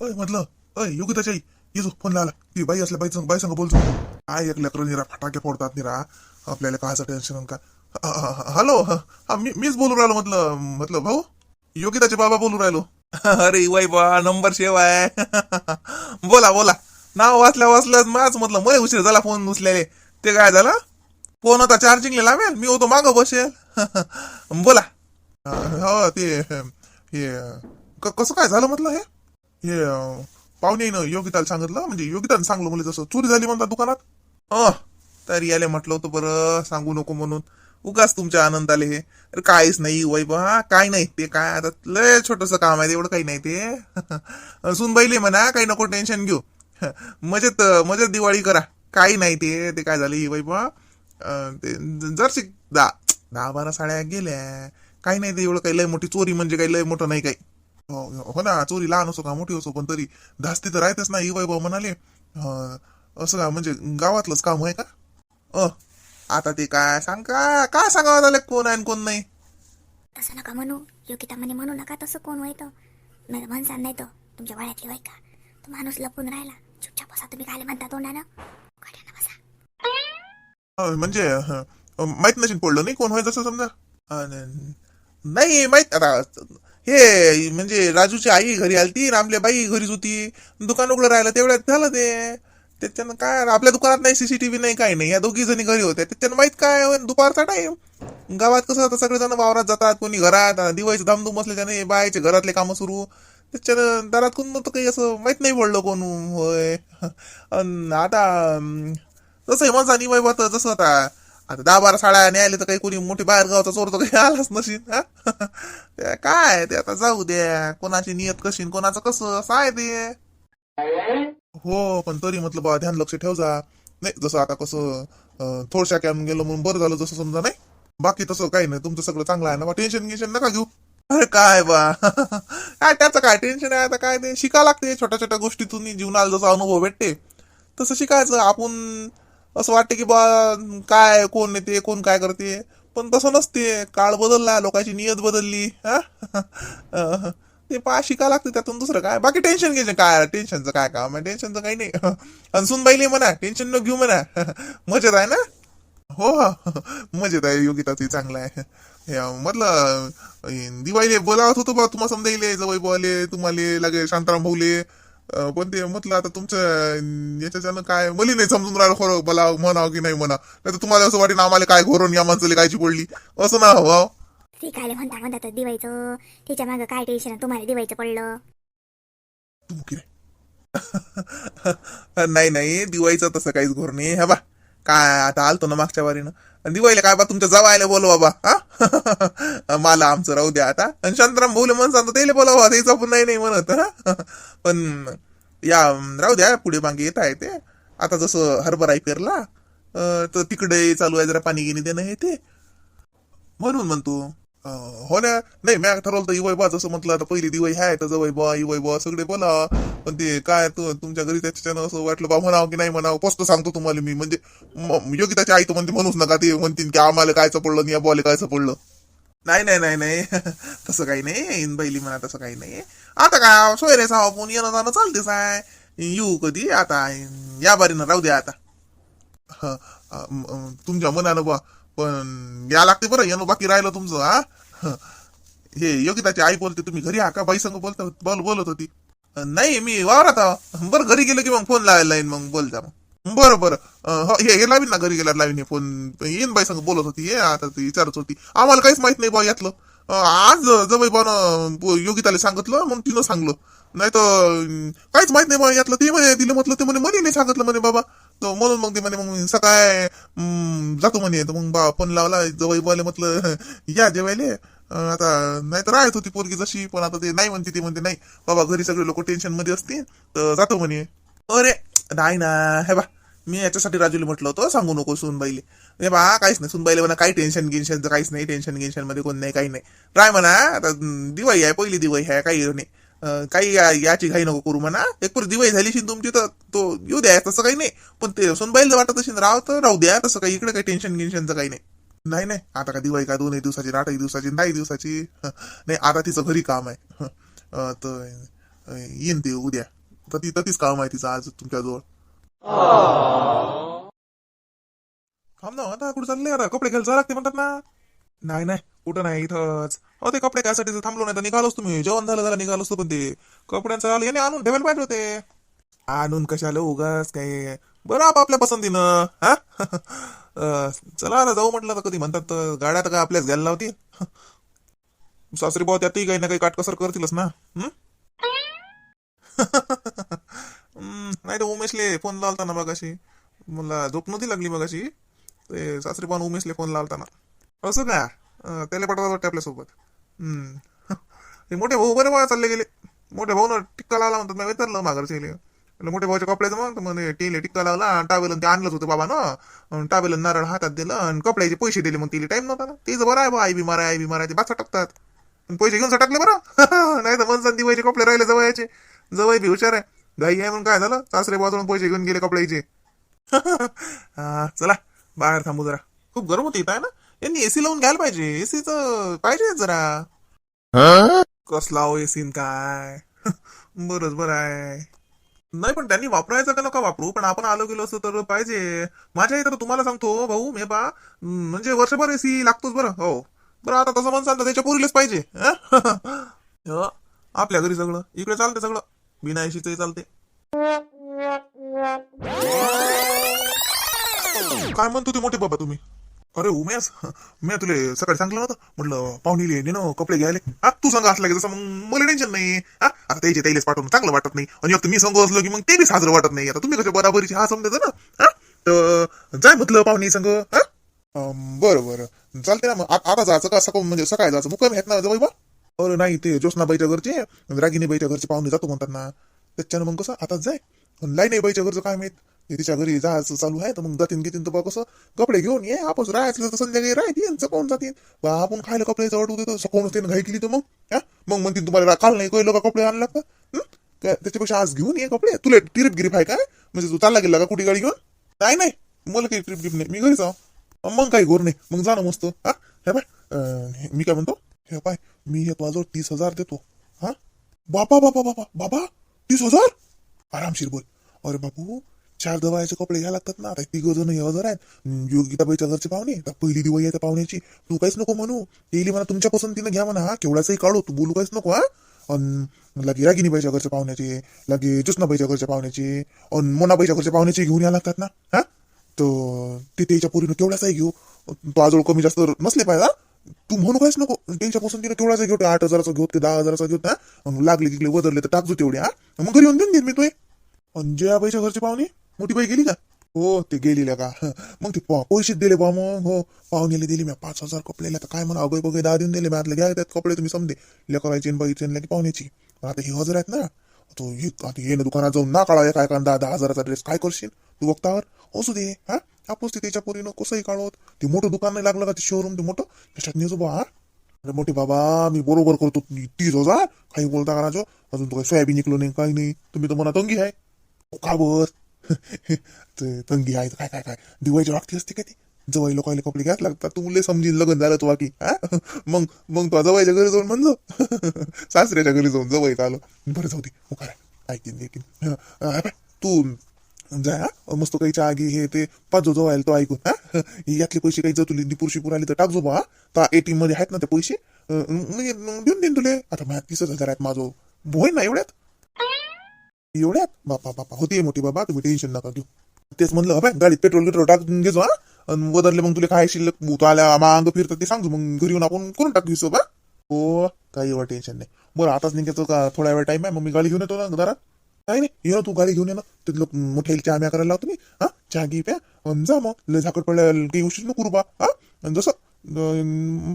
अय म्हटलं अय योगिताच्या आई येजो फोन लावला ती बाई असल्या बाई बाई सांग बोलतो. काय एक लेकरं निरा फटाके फोडतात निरा. आपल्याला कायचं टेन्शन का हॅलो हा, मी मीच बोलू राहिलो म्हटलं म्हटलं भाऊ योगिताचे बाबा बोलू राहिलो? अरे वाई बा नंबर सेव आहे बोला बोला. नाव वाचल्या वाचल्यास माझ म्हटलं मला उशीर झाला फोन उचलेले ते काय झालं? फोन आता चार्जिंगला लावेल मी होतो मागं बसेल. बोला. हो ते हे क- कसं काय झालं म्हटलं हे? हे अं, ना योगिताला सांगितलं म्हणजे योगितानं सांगलं मला जसं चोरी झाली म्हणता दुकानात? अ तरी याले म्हटलं होतं बरं सांगू नको म्हणून. उगाच तुमच्या आनंदाले हे. अरे काहीच नाही वैभव हा काय नाही ते काय आता लय छोटस काम आहे एवढं काही नाही ते. सुनबाईले म्हणा काही नको टेन्शन घेऊ. मजेत मजेत दिवाळी करा. काही नाही ते ते काय झाले वैभव ते जरशी दहा दहा बारा साड्या गेल्या. काही नाही ते एवढं काही लय मोठी चोरी म्हणजे काही लय मोठं नाही काही. हो ना चोरी लहान असो का मोठी असो पण तरी धास्ती तर राहतेच ना इवाई भाऊ म्हणाले. असं का म्हणजे गावातलंच काम आहे का? अ आता ते काय सांग का काय सांगावं झालं कोण आहे कोण नाही? तसं नका म्हणू योगिता म्हणे म्हणू नका तसं कोण व्हायचं. नाही तर म्हणसान नाही तर तुमच्या वाड्यातली वाय का? तो माणूस लपून राहिला. चुपचाप बसा तुम्ही काय म्हणता तोंडानं? बसा. म्हणजे माहीत नशील पडलं नाही कोण होय जसं समजा? नाही माहीत आता हे म्हणजे राजूची आई घरी आलती रामल्या बाई घरीच होती. दुकान उघडं राहिलं तेवढ्यात झालं ते. त्याच्यानं काय आपल्या दुकानात नाही सीसीटीव्ही नाही काही नाही. या दोघी जणी घरी होत्या. त्याच्यानं माहीत काय दुपारचा टाइम गावात कसं आता सगळेजण वावरात जातात कोणी घरात आता दिवाळीचं धामधूम त्याने बायचे घरातले कामं सुरू. त्याच्यानं दारात कोण नव्हतं काही असं माहीत नाही पडलं कोण होय. अन आता जसं हेमंत मजा आणि बाबा जसं आता आता दहा बारा साड्या न्यायला तर काही कोणी मोठी बाहेर गावचा चोर तर काही आलाच नशील हा? काय ते आता? जाऊ द्या. कोणाची नियत कशी न कोणाचं कसं? असं आहे ते. हो पण तरी म्हटलं बा ध्यान लक्ष ठेव जा नाही जसं आता कसं थोडशा कॅम गेलो म्हणून बरं झालं जसं समजा नाही? बाकी तसं काही नाही. तुमचं सगळं चांगलं आहे ना बा? टेन्शन गिन्शन नका घेऊ. अरे काय बा? काय त्याचं काय टेन्शन आहे? आता काय ते? शिका लागते. छोट्या छोट्या गोष्टीतून जीवनाला जसा अनुभव भेटते तसं शिकायचं. आपण असं वाटते की बा काय कोण येते कोण काय करते? पण तसं नसते. काळ बदलला लोकांची नियत बदलली हा? ते पा शिका लागते त्यातून दुसरं काय? बाकी टेन्शन घ्यायचं. काय टेन्शनचं काय काम आहे? टेन्शनचं काही नाही. अनसून बाईले म्हणा टेन्शन न घेऊ म्हणा. मजेत आहे ना? हो हो. मजेत आहे. योगिता ती चांगलं आहे. हे, म्हटलं दिवाळीले बोलावत होतो बा तुम्हाला समजा जवळ बोले तुम्हाला लगे शांताराम भाऊले. पण ते म्हटलं आता तुमच्या अं, याच्याच्यानं काय मली नाही समजून राहिलं खरं बोला म्हणावं की नाही म्हणा नाही तर तुम्हाला असं वाटेल आम्हाला काय घोरून या माणसाला कायची पडली असं ना हो ती काय म्हणता म्हणता तर दिवायचं. तिच्या मागं काय टेन्शन आहे? तुम्हाला दिवायचं पडलं. तू की नाही? नाही दिवाळीचं तसं काहीच घोर नाही. हा बा काय आता आलतो ना मागच्या वारीनं. दिवाळीला काय बा तुमच्या जवायला बोलवा बा हा? मला आमचं राहू द्या आता. आणि शांताराम भाऊले म्हणून सांगतो त्याला बोलावा त्याचा पण नाही नाही म्हणत हा? पण या राहू द्या पुढे मागे येत आहे ते. आता जसं हरभराई पेरला तर तिकडे चालू आहे जरा पाणी गिनी देणं हे ते. म्हणून म्हणतो होण्या हो ना. नाही मॅ ठरवलं तर इवय बा जसं म्हटलं आता पहिली दिवाळी ह्या तर जवळ बा इवय बा सगळे बोला. पण ते काय तुमच्या घरी त्याच्यानं असं वाटलं बा म्हणावं की नाही म्हणावं स्पष्ट सांगतो तुम्हाला मी. म्हणजे योगिताची आई तर म्हणते म्हणूच नका ते म्हणतील की आम्हाला कायचं पडलं आणि या बॉले कायचं पडलं नाही नाही नाही नाही. तसं काही नाही. इन बैली म्हणा तसं काही नाही. आता काय सोयरे सावा पण येणं जाणं चालतेच आहे येऊ कधी आता या बारीनं राहू द्या आता. ह, तुमच्या मनानं बा पण या लागते बरं येणं बाकी राहिलं तुमचं हा? हे योगिताची आई बोलते तुम्ही घरी हा का? बाई संग बोलता बोल बोलत होती. नाही मी वावरात बरं घरी गेलो की मग फोन लावायला लाईन मग बोलता मग. बरं बरं. हो, हे हे लावीन ना घरी गेल्यावर लावीन हे फोन येईन बाई संग बोलत होती हे आता ती विचारत होती. आम्हाला काहीच माहीत नाही बा यातलं. आज जवळ बा योगिताला सांगितलं मग तिनं सांगलं. नाही तर काहीच माहीत नाही बा यातलं ते म्हणे तिला म्हटलं ते म्हणे म्हणे नाही सांगितलं म्हणे बाबा. तो म्हणून मग ते म्हणे मग सकाळ जातो म्हणे. तर मग बा फोन लावला जवळ बोले म्हटलं या जेवायले. आता नाही तर राहत होती पोरगी जशी पण आता ते नाही म्हणते ती म्हणते नाही बाबा घरी सगळे लोक टेन्शनमध्ये असते तर जातो म्हणे. अरे नाही ना हे बा मी याच्यासाठी राजूला म्हटलं होतं सांगू नको सुनबाईले. हे बा काहीच नाही सुनबाईले म्हणा काही टेन्शन गिन्शनचं काहीच नाही टेन्शन गिन्शनमध्ये कोण नाही काही नाही. राय म्हणा आता दिवाळी आहे पहिली दिवाळी आहे काही नाही. काही या- याची घाई नको करू म्हणा. एक पुरी दिवाळी झाली असेल तुमची तर तो येऊ द्या तसं काही नाही. पण ते सोनबाईल वाटत असेल राव तर राहू द्या तसं काही इकडे काही टेन्शन गिन्शनचं काही नाही. नाही नाही. आता का दिवाळी का दोन एक दिवसाची आठ एक दिवसाची नाही दिवसाची? नाही आता तिचं घरी काम आहे. तर येईन ते उद्या. तर ती तीच काम आहे तिचं आज तुमच्याजवळ थांब ना आता कुठं चाललंय आता? कपडे घ्यायला जावं लागते म्हणतात ना. नाही नाही. कुठं नाही इथंच. अहो ते कपडे कायसाठी तर थांबलो नाही तर निघालोच तुम्ही. जेवण झालं झालं निघालोच पण ते. कपड्यांचं आलं याने आणून ठेवायला पाहिजे होते. आणून कशाला उगाच काय? बरं आपापल्या पसंतीनं हा? चला आता जाऊ म्हटलं तर कधी म्हणतात गाड्या तर काय आपल्याच घ्यायला लावतील. सासरी भाऊ त्यातही काही ना काही काटकसर करतीलच ना नाही तर उमेशले फोन लावता ना मगाशी. मला झोप नव्हती लागली मगाशी. ते सासरी पाहून उमेशले फोन लावताना. असं का? त्याला पाठवत वाटते आपल्यासोबत हम्म. हे मोठे भाऊ बरे बघा चालले गेले. मोठे भाऊ ना टिक्का लावला म्हणतात मी विचारलं माघारचे मोठे भाऊच्या कपड्याचं मग? म्हणे टेले टिक्का लावला टावेल ते आणलंच होतं बाबा ना टावेल नारळ हातात दिलं आणि कपड्याचे पैसे दिले मग तिला. टाइम नव्हता ना. तेच बरं आहे बा आई बिमार आहे आई बिमार आहे ते बाचा टाकतात. पैसे घेऊन टाकले बरं. नाही तर मनसान दिवायचे कपडे राहिले जवळचे. जवळ बी हुशार आहे. गाई आहे म्हणून काय झालं? सासरे बाजून पैसे घेऊन गेले कपड्याचे. हा, चला बाहेर थांबू जरा. खूप गरम होती इथं आहे ना? यांनी एसी लावून घ्यायला पाहिजे. एसीच पाहिजे जरा. कसला हो एसी काय? बरच बर आहे. नाही पण त्यांनी वापरायचं का नका वापरू? पण आपण आलो गेलो असतो तर पाहिजे. माझ्या इथं तुम्हाला सांगतो हो, भाऊ मी बा म्हणजे वर्षभर एसी लागतोच बरं. हो. बरं आता तसं म्हणसान तर त्याच्या पुरीलाच पाहिजे. आपल्या घरी सगळं. इकडे चालते सगळं. बिना एसीचंही चालते काय म्हणतो ते मोठे बाबा तुम्ही? अरे उमेश मी तुले सकाळी सांगलं नव्हतं? म्हटलं पाहुणीले ने ना कपडे घ्यायले. हा तू सांगा असला की जसं मग मला टेन्शन नाही हा आता त्याचे त्यालाच पाठवून चांगलं वाटत नाही. आणि आता मी सांगू असलो की मग ते बी साजरं वाटत नाही. आता तुम्ही कसे बराबरीचे हा समजायचं ना हा तर जाय म्हटलं पाहुणी संग. हा अं, बरं बरं. चालते ना मग. आता जायचं का? सकाळ म्हणजे सकाळी जायचं? मुक्काम आहेत ना जवळ बा? अरे नाही ते ज्योत्नाबाईच्या घरचे रागिनीबाईच्या घरचे पाहुणे जातो म्हणतात ना. त्याच्यानं मग कसं? आताच जाय. लाईनीबाईच्या घरचं काय माहीत? तिच्या घरी जायचं चालू आहे तर मग जातीन घेतीन तर बा कसं कपडे घेऊन ये आपण राहायचं तर संध्याकाळी राहतील चकवून जातील बा आपण खायला कपडे जवळ देतो सकाळून त्यानं घाई केली तर मग हा? मग म्हणतील तुम्हाला काल नाही कळलं का कपडे आणला का? त्याच्यापेक्षा आज घेऊन ये कपडे. तुला ट्रिप गिरीप आहे काय? म्हणजे तू चालला गेला का कुठे गाडी घेऊन? नाही नाही. मला काही ट्रिप गिरीप नाही. मी घरी जाऊ मग काही घोर नाही. मग जाणं मस्त. हा? हे बाय हे- मी काय म्हणतो? हे पाय मी हे माझं तीस हजार देतो. हा? बाबा बाबा बाबा बाबा तीस हजार? आरामशीर बोल. अरे बापू चार दवायचे कपडे घ्या लागतात ना. आता तिघ जण हे हजार आहेत अं, योगिताबाईच्या घरचे पाहुणे तर पहिली दिवाळी आहे त्या पाहुण्याची. तू काहीच नको म्हणू. येईल म्हणा तुमच्या पसंतीनं घ्या म्हणा. हा काढू. तू बोलू काहीच नको हा. अन लगे रागिनीबाईच्या घरच्या पाहुण्याचे लगे ज्योत्नाबाईच्या घरच्या पाहुण्याचे अन मोनाबाईच्या घरच्या पाहुण्याचे घेऊन यायला लागतात ना. हा? तर ते त्याच्या पोरीनं केवढाचाही घेऊ. तो आजवळ कमी जास्त नसले पाहिजे तू म्हणू काहीच नको. त्यांच्या पसंतीनं केवढाचा घेऊ. आठ हजाराचा घेऊ ते दहा हजाराचा घेऊ ना लागले तिकडे वदरले तर टाकजो तेवढे हा. मग घरी येऊन देऊन देईन मी तो अन जयाबाईच्या घरचे पाहुणे? मोठी बाई गेली का? हो ते गेली का? मग ते पैसेच दिले बा मग. हो पाहुणेले दिले मी. पाच हजार कपडे तर काय म्हणा अगोय बघे दहा देऊन दिले. मी आतले घ्या त्यात कपडे तुम्ही समजे. लेकरायचे आणि बाईचे आणि पाहुण्याची. आता हे हजार आहेत ना. तो हे आता ये ना दुकानात जाऊन ना काढा काय कारण दहा दहा हजाराचा ड्रेस काय करशील? तू बघतावर हो, असू दे. हा? आपण ते त्याच्या पोरीनं कसंही काढवत. ते मोठं दुकान नाही लागलं का ते शोरूम ते मोठं? त्याच्यात नेजो बा हा? अरे मोठे बाबा मी बरोबर करतो. तीस हजार हो काही बोलता का राजो अजून तो काही सोयाबीन निघलो नाही काही नाही. तुम्ही तर मनात अंगी आहे. हो, का बस ते तंगी आहे तर काय काय काय? दिवाळीची वागती असते का ती? जवाई लोकांना कपडे घ्यायला लागतात. तू मुले समजीन लग्न झालं तो बाकी हा? मग मग तो जवळच्या घरी जाऊन म्हणजो सासऱ्याच्या घरी जाऊन जवळ आलो. बरं जाऊ दे उकार. काय ऐकीन. ऐकीन तू जा हा. मस्त काही चहा हे ते. पाचो जवळ तो ऐकून हा. यातले पैसे काही जर तुला दिपुरशी पुराले तर टाकजो बा. तर एटीएममध्ये आहेत ना ते पैसे. देऊन देईन तुले. आता माझ्या तीसच हजार आहेत माझं. होईन ना एवढ्यात? एवढ्यात? बापा बापा. होती मोठी बाबा तुम्ही टेन्शन नका घेऊ. तेच म्हणलं अबे गाडीत पेट्रोल गिट्रोल टाकून घेजो हा. आणि वदरले मग तुला काय शिल्लक? तू आल्या मांग फिरतात ते सांगतो मग घरी येऊन आपण करून टाकू हिशोब हो. काही एवढं टेन्शन नाही. बरं आताच निघायचं का? थोडा वेळ टाइम आहे मग मी गाडी घेऊन येतो ना दारात काय नाही. ये तू गाडी घेऊन ये ना. तिथलं मोठ्या चहा म्या करायला लावतो मी. हा? चहा घे प्या. अन जा मग. लय झाकड पडल्या काही उशीर नको रुपा हा? आणि जसं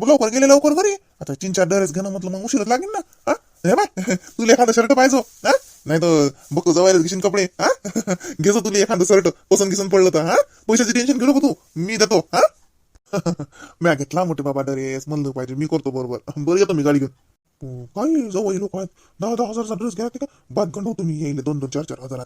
लवकर गेले लवकर घरी. आता तीन चार ड्रेस घेणं म्हटलं मग उशीरच लागेल ना. हा? हे बाय. तुला एखादा शर्ट पाहिजे हो. हा. नाही तर बघतो जवळ घेशील कपडे. हा? घेतो तुला एखादं शर्ट पसंत घेसून पडलं तर. हा? पैशाची टेन्शन घेऊ नको तू. मी देतो. हा? म्या घेतला मोठे बाबा डरेस म्हणलं पाहिजे मी करतो बरोबर. बरं येतो मी गाडी घेऊन. काय जवळ लोक आहेत दहा दहा हजारचा ड्रेस घ्या ते का बाद गंड तुम्ही येईल दोन दोन चार चार हजारात.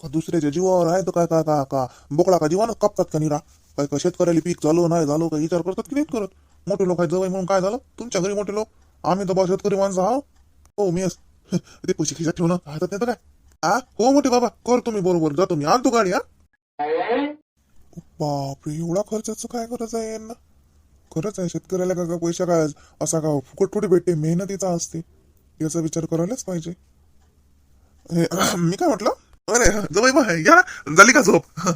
का दुसऱ्याच्या जीवावर आहे तर काय काय का का? बोकडा का जीवानं कापतात का निरा? काय का शेतकऱ्याला पीक झालो नाही झालो का विचार करतात की नाही करत? मोठे लोक आहेत जवळ म्हणून काय झालं? तुमच्या घरी मोठे लोक? आम्ही तर बा शेतकरी माणसं आहो. हो मी ते पैसे खिशात ठेवणं हातात तर काय? हा हो मोठे बाबा करतो मी बरोबर जातो मी आणतो गाडी हा. बापरे एवढा खर्चाचं काय करायचं आहे यांना? खरंच आहे शेतकऱ्याला का पैसा काय असा का हो? फुकट थोडी भेटते? मेहनतीचा असते. याचा विचार करायलाच पाहिजे. हे, मी काय म्हटलं? अरे जवळ बा या ना. झाली का झोप?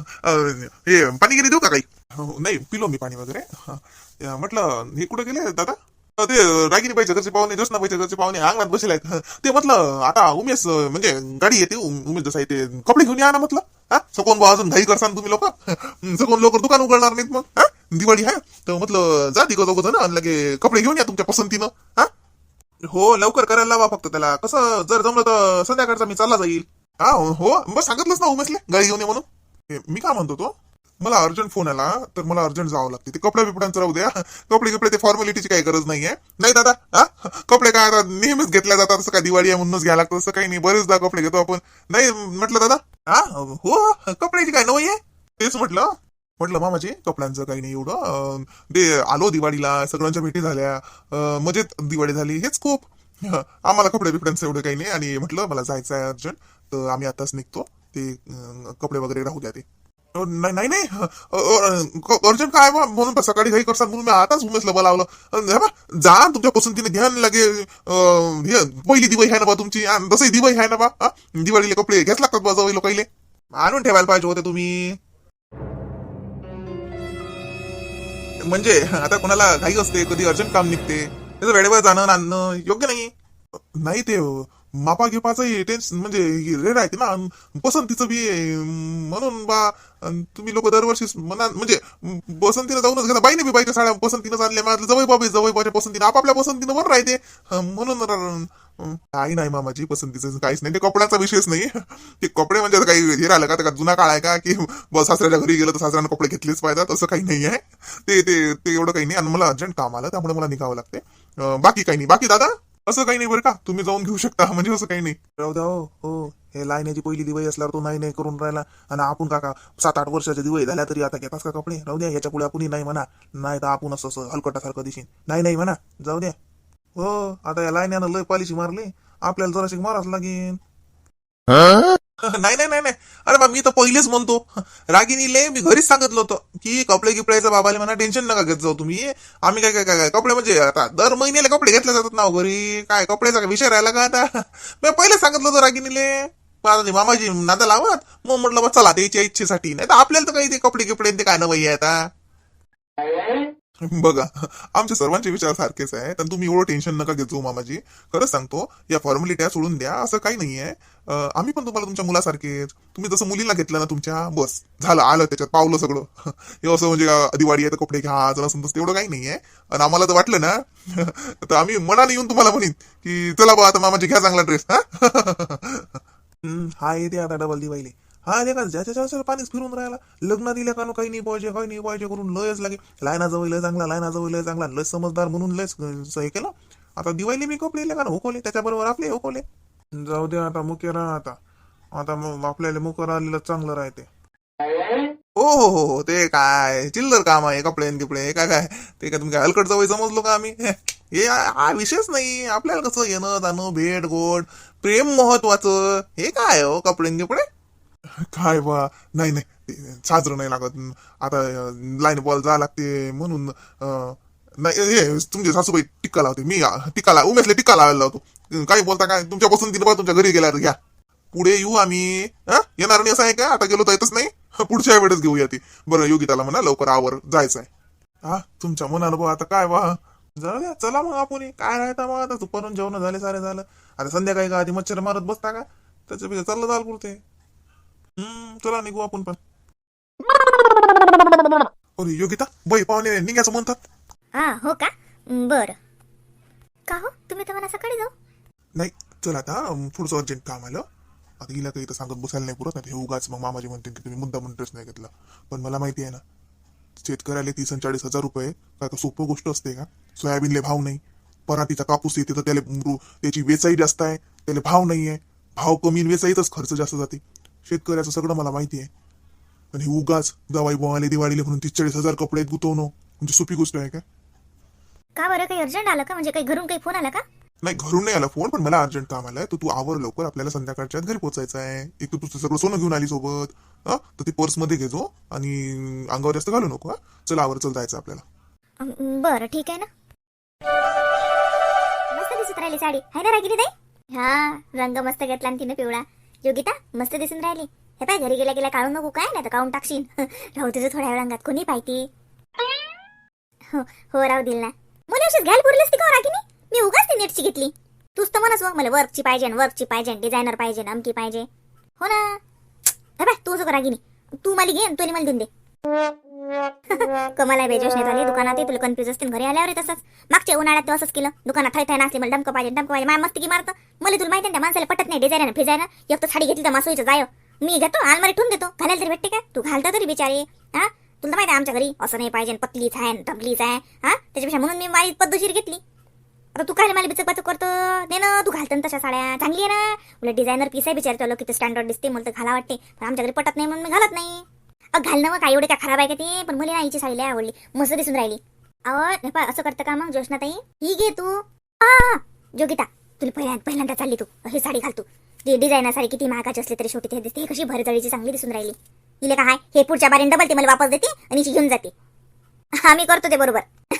हे पाणी गिरी देऊ का काही? हो, नाही पिलो मी पाणी वगैरे. हा. या, म्हटलं हे कुठे गेले दादा? ते रागिनी पाहिजे घरचे पाहुणे जोशना पाहिजे घरचे पाहुणे अंगणात बसले आहेत. ते म्हटलं आता उमेश म्हणजे गाडी येते उम- उमेश जसा आहे ते कपडे घेऊन या ना म्हटलं. हा सकोन भाऊ अजून घाई करसान तुम्ही लोक. सकोन लवकर दुकान उघडणार नाहीत मग. हा? दिवाळी हा? तर म्हटलं जा तिघं चौघ जण लगे कपडे घेऊन या तुमच्या पसंतीनं हा? हो लवकर करायला लावा फक्त त्याला. कसं जर जमलं तर संध्याकाळचा मी चालला जाईल. हा हो बस सांगितलंच ना उमेशले गाडी घेऊन ये म्हणून. मी काय म्हणतो तो? मला अर्जंट फोन आला तर मला अर्जंट जावं लागते. ते कपडे बिपड्यांचं राहू द्या कपडे कपडे ते फॉर्मॅलिटीची काही गरज नाहीये. नाही दादा हा? कपडे काय आता नेहमीच घेतल्या जातात तसं काय दिवाळी आहे म्हणूनच घ्यायला लागतं तसं काही नाही. बरेचदा कपडे घेतो आपण. नाही म्हटलं दादा हा? हो कपड्याची काय नवई आहे? तेच म्हटलं. म्हटलं मामाजी म्हणजे कपड्यांचं काही नाही एवढं. ते आलो दिवाळीला सगळ्यांच्या भेटी झाल्या. मजेत दिवाळी झाली हेच खूप. आम्हाला कपडे बिपड्यांचं एवढं काही नाही. आणि म्हटलं मला जायचं आहे अर्जंट तर आम्ही आताच निघतो. ते कपडे वगैरे राहू द्या ते. नाही नाही अर्जंट काय बा? म्हणून सकाळी घाई करतात म्हणून मी आताच उमेशला बोलावलं बा, जा तुमच्या पसंतीने घ्या लागे पहिली दिवाळी आहे ना बा तुमची? तसंही दिवाळी आहे ना बा? दिवाळीले दिवाळीला कपडे घ्याच लागतात बा जवळ लोकाईले? आणून ठेवायला पाहिजे होते तुम्ही. म्हणजे आता कोणाला घाई असते कधी अर्जंट काम निघते त्याचं वेळेवर जाणं आणणं योग्य नाही नाही ते मापा गिपाचं टेन्शन म्हणजे रेड आहे ना पसंतीचं बी आहे. म्हणून बा अन तुम्ही लोक दरवर्षी मना म्हणजे पसंतीनं जाऊनच घेता. बाईने बी बाईच्या साड्या पसंतीनं आणल्या. माझं जवळ बाबी जवळ बाच्या पसंतीनं आपापल्या पसंतीनं वर राहते. म्हणून र- काही नाही मामाची पसंतीचं काहीच नाही. ते कपड्याचा विषयच नाही. ते कपडे म्हणजे आता काही हे राहिलं का? का जुना काळ आहे का? की ब- सासऱ्याच्या घरी गेलं तर सासऱ्यानं कपडे घेतलेच पाहिजेत. असं काही नाही आहे. ते ते ते एवढं काही नाही. आणि मला अर्जंट काम आलं त्यामुळे मला निघावं लागते. अं, बाकी काही नाही. बाकी दादा? असं काही नाही बरं का. तुम्ही जाऊन घेऊ शकता. म्हणजे असं काही नाही. राहू द्या हो. हो. हे लाईनाची पहिली दिवाळी असल्यावर तो नाही नाही करून राहिला. आणि आपण काका सात आठ वर्षाच्या दिवाळी झाल्या तरी आता घेतास का कपडे? राहू द्या. याच्यापुढे आपणही नाही म्हणा. नाही तर आपण असं असं हलकटासारखं दिशीन नाही नाही म्हणा. जाऊ द्या. हो. आता या लाईन्यानं लय पालिशी मारली. आपल्याला जराशी माराच लागेल. नाही नाही नाही नाही. अरे बा मी तर पहिलेच म्हणतो. रागिनीले मी घरीच सांगितलं होतं की कपडे गिपड्याचं बाबाले म्हणा टेन्शन नका घेत जाऊ तुम्ही. आम्ही काय काय काय काय कपडे म्हणजे आता दर महिन्याला कपडे घेतले जातात ना हो घरी. काय कपड्याचा काय विषय राहिला का आता? मी पहिलेच सांगितलं होतं रागिनीले मामाजी नादा लावत. मग म्हटलं बा चला त्याच्या इच्छेसाठी. नाही तर आपल्याला तर काही ते कपडे गिपडे ते काय नवई आहे आता? बघा आमच्या सर्वांचे विचार सारखेच आहे तर तुम्ही एवढं टेन्शन नका घेत जाऊ मामाजी. खरंच सांगतो या फॉर्मॅलिट्या सोडून द्या असं काही नाहीये. आम्ही पण तुम्हाला तुमच्या मुलासारखेच तुम्ही जसं मुलीला घेतलं ना तुमच्या बस झालं आलं त्याच्यात पावलं सगळं. हे असं म्हणजे दिवाळी आहे तर कपडे घ्या जरा समजा तेवढं काही नाहीये. आणि आम्हाला तर वाटलं ना तर आम्ही मनाने येऊन तुम्हाला म्हणीन की चला बा आता मामाजी घ्या चांगला ड्रेस हा हाय हा आता डबल दिवाळी हा देखा का ज्याच्या ज्याच्या पाणीच फिरून राहिला. लग्न दिल्या का काही नाही पाहिजे काही नाही पाहिजे करून लयच लागे. लायना जवळ लय चांगला लायना जवळ लय चांगला लय समजदार म्हणून लयच हे केलं. आता दिवाळी मी कपडे का ना हुकवले त्याच्याबरोबर आपले हुकवले जाऊ दे आता मुके राहा आता. आता मग आपल्याला मुकर आलेलं चांगलं राहते. हो हो हो हो ते काय चिल्लर काम आहे कपडे न काय काय? ते काय तुम्ही काय हलकट जवळ समजलो का आम्ही? हे हा विषयच नाही. आपल्याला कसं येणं जाणं भेट गोड प्रेम महत्वाचं. हे काय हो कपडे न काय बा नाही नाही. साजरं नाही लागत. आता लाईन बॉल जा लागते म्हणून नाही हे तुमचे सासूबाई टिक्का लावते. मी टिक्का लाव उमेशले टिक्का लावायला लावतो. काही बोलता काय? तुमच्या पसंतीने बघा तुमच्या घरी गेल्यावर घ्या. पुढे येऊ आम्ही येणार नाही असं आहे का? आता गेलो तर येतच नाही? पुढच्या वेळेस घेऊया ती. बरं योगिताला म्हणा लवकर आवर जायचं आहे हा तुमच्या मनाला बा आता काय वा जाऊ द्या चला मग आपण. काय राहता मग? आता दुपारून जेवण झाले सारे झालं. आता संध्याकाळी का आधी मच्छर मारत बसता का? त्याच्यापेक्षा चाललं जाल पुरते हम्म चला निघू आपण पण. अरे योगिता बाई पाहुणे निघायचं म्हणतात. हा हो का? बरं. का हो? तुम्ही तर मला सकाळी जाऊ. नाही चल आता अं, थोडंसं अर्जंट काम आलं. आता हिला काही तर सांगत बसायला नाही पुरत नाही हे उगाच मग मामाजी म्हणते की तुम्ही मुद्दा ड्रेस नाही घेतला. पण मला माहिती आहे ना शेतकऱ्याला तीस आणि चाळीस हजार रुपये काय का सोपं गोष्ट असते का? सोयाबीनले भाव नाही. पराठीचा कापूस येते तर त्याला मृ- त्याची वेचाई जास्त आहे त्याला भाव नाही आहे भाव कमी आणि वेचाईतच खर्च जास्त जाते. शेतकऱ्याचं सगळं मला माहिती आहे. आणि हे उगाच दवाई बोवाले दिवाळीले म्हणून तीस चाळीस हजार कपडे गुतवणं. म्हणजे सोपी गोष्ट आहे का? का बरं? काही अर्जंट आलं का? म्हणजे काही घरून काही फोन आला का? नाही घरून नाही आला फोन पण मला अर्जंट काम आलाय. तर तू आवर लवकर आपल्याला संध्याकाळच्या घरी पोहोचायचं आहे. एक तर तुझं सगळं सोनं घेऊन आली सोबत हा? तर ती पर्समध्ये घेजो आणि अंगावर जास्त घालू नको हा? चल आवर चल जायचं आपल्याला. अं, बरं ठीक आहे ना? मस्त दिसत राहिली साडी. हाय ना रागिरी ताई? हा रंग मस्त घेतला आणि तिने पिवळा. योगिता मस्त दिसून राहिली. हे पाय घरी गेल्या गेल्या काढून नको काय? नाही तर काढून टाकशील राहू तुझं थोड्या वेळ अंगात कोणी पाहिती? हो हो राहू दिल ना. मला अशीच घ्यायला पुरलीस ती का हो, रागिनी मी उगाच ती नेटची घेतली. तूच तर म्हणस हो, मला वर्कची पाहिजे वर्कची पाहिजे डिझायनर पाहिजे अमकी पाहिजे. हो ना? हे बाय तू असं रागिनी तू मला घे आणि मला देऊन दे. कमाला बेजोश नाही आली. दुकानात तुला कन्फ्युज असतील घरी आल्यावर तसंच मागच्या उन्हाळ्यात तू असंच केलं. दुकानात थाय थाय नसली मला डमकं पाहिजे डमकं पाहिजे माझ्या मस्ती की मारतं. मला तुला माहिती ना त्या माणसाला पटत नाही डिझाईन फिजायनर एक तर साडी घेतली तर मासोईचं जाय. मी घेतो आलमारी ठेवून देतो. घालायला तरी भेटते का? तू घालता तरी बिचारी. हा? तुला माहिती आमच्या घरी असं नाही पाहिजे पतलीच आहे न डबलीच आहे. हा? त्याच्यापेक्षा म्हणून मी माझी पद्धतशीर घेतली. आता तू काय मला बिचक बाचक करतो? नाही ना तू घालतो ना तशा साड्या. चांगली आहे ना? उलट डिझायनर पीस आहे बिचारी तुला किती स्टँडर्ड दिसते मला तर घाला वाटते. पण आमच्या घरी पटत नाही म्हणून मी घालत नाही. घालणं मग काय? एवढे काय खराब आहे का ते? पण मला हिची साडी लय आवडली. मस्त दिसून राहिली. अहो हे असं करतं का मग जोशना ताई ही घे तू. जोगिता तुला पहिल्या पहिल्यांदा चालली तू. हे साडी घाल तू. ती डिझायनर साडी किती महागाची असली तरी शेवटी ते दिसते. कशी भरजळीची चांगली दिसून राहिली. हिला काय हे पुढच्या बारीन डबल ते मला वापस देते आणि हिची घेऊन जाते. हा मी करतो ते बरोबर.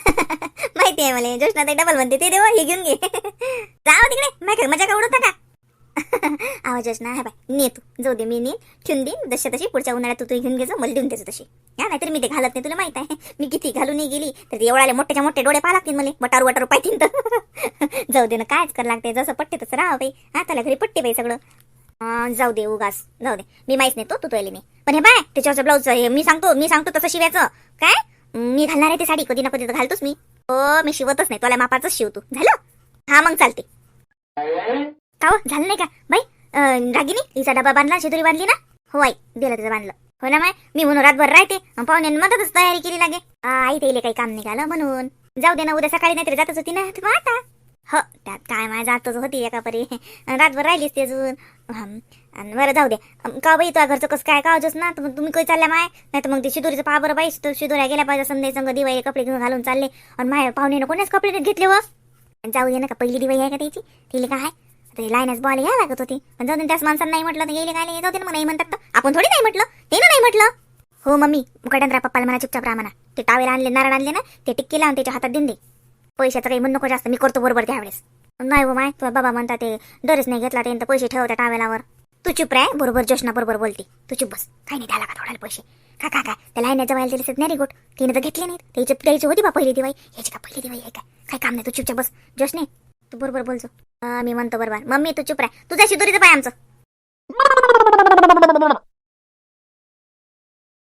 माहिती आहे मला. जोशना ताई डबल म्हणते ते देव हे घेऊन घे. जाऊ तिकडे. मजा का उडवता का? आवाज योजना हा बाय. ने तू जाऊ दे मी नेन ठेवून देईन जशा तशी पुढच्या उन्हाळ्यात तू तू घेऊन घ्यायचं मला देऊन द्यायचं तशी. हा नाहीतर मी ते घालत नाही तुला माहीत आहे. मी किती घालून नाही गेली तर एवढ्याला मोठ्याच्या मोठे डोळे पाहा लागतील मला. बटारू बटारू पाहिजे तर. जाऊ दे ना कायच कर लागते जसं पट्टे तसं राहा बाई. हा त्याला घरी पट्टे बाई सगळं. जाऊ दे उगास जाऊ दे. मी माहीत नाही तो तू तो नाही. पण हे बाय त्याच्यावरचं ब्लाऊज हे मी सांगतो मी सांगतो तसं शिवायचं. काय? मी घालणार आहे ती साडी. कधी ना कधी तर घालतोच मी. हो मी शिवतच नाही. तुला मापाचंच शिवतो. झालं? हा मग चालते का हो झालं नाही का? बाई रागिनी तिचा डबा बांधला शेतुरी बांधली ना? हो आई दिला तिचं बांधलं. हो ना माय मी म्हणून रातभर राहते पाहुणे मदतच तयारी केली लागे. आई त्याला काही काम निघालं म्हणून. जाऊ दे ना उद्या सकाळी नाहीतरी जातच होती ना तर आता हो त्यात काय माय जातच होती एका परी. रातभर राहिलीस ते अजून. आणि बरं जाऊ दे. का बाई तुझ्या घरचं कसं काय कावजच ना? तर मग तुम्ही काही चालल्या माय? नाही तर मग ते शिदोरीचं पहा बरं बाई तर शिदोऱ्या गेल्या पाहिजे संध्या संग दिवाळी कपडे घेऊन घालून चालले. आणि माय पाहुणे कोणीच कपडे घेतले व? जाऊ दे ना का पहिली दिवाळी आहे का त्याची? तिला काय ते लायनस बॉल घ्यायला लागत होती. पण जाऊन त्याच माणसांना नाही म्हटलं तर गेले काय नाही, जाऊ मग नाही म्हणतात तर. आपण थोडी नाही म्हटलं. ते नाही म्हटलं. हो मम्मी मुकाट्यांद्रा पप्पाला म्हणा चुपचाप रामाना म्हणा. ते टावेला आणले नारळ आणले ना ते टिक्की लावून त्याच्या हातात देऊन दे पैशाचं काही म्हणू नको जास्त मी करतो बरोबर त्यावेळेस नाही हो माय तुझा बाबा म्हणता ते दरच नाही घेतला ते पैसे ठेवत्या टावेलावर. तू चुप राय बरोबर जोशना बरोबर बोलते. तू चुप बस. काही नाही द्यायला का थोड्याला पैसे? का का काय त्याला आहे जवायला दिले नाही गोट तिने तर घेतले नाहीत. त्याची द्यायची होती बा पहिली दिवाळी. ह्याची का पहिली दिवाळी आहे काय काय काम नाही तू चुपचाप बस. जोशने तू बरोबर बोलतो. हा, मी म्हणतो बरोबर. मम्मी तू चुप राय तुझ्या शिदोरीचं पाय आमचं.